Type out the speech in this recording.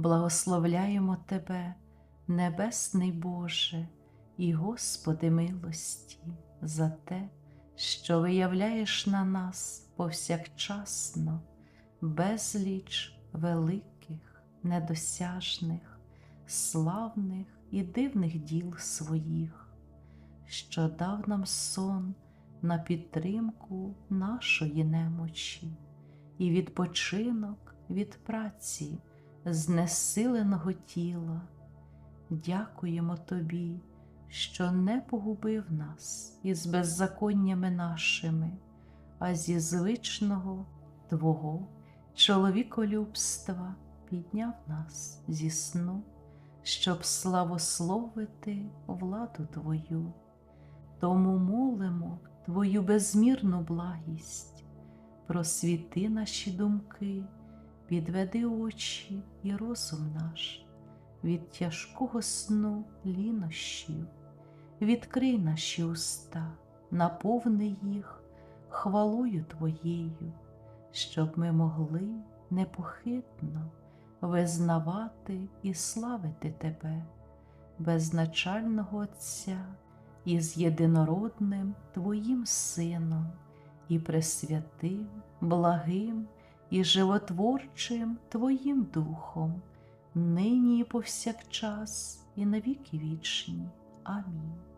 благословляємо Тебе, Небесний Боже і Господи милості, за те, що виявляєш на нас повсякчасно безліч великих, недосяжних, славних і дивних діл своїх, що дав нам сон на підтримку нашої немочі і відпочинок від праці знесиленого тіла. Дякуємо Тобі, що не погубив нас із беззаконнями нашими, а зі звичного Твого чоловіколюбства підняв нас зі сну, щоб славословити владу Твою. Тому молимо Твою безмірну благість, просвіти наші думки, підведи очі і розум наш від тяжкого сну лінощів, відкрий наші уста, наповни їх хвалою Твоєю, щоб ми могли непохитно визнавати і славити Тебе, безначального Отця із єдинородним Твоїм Сином і пресвятим, благим і животворчим Твоїм Духом, нині і повсякчас, і навіки вічні. Амінь.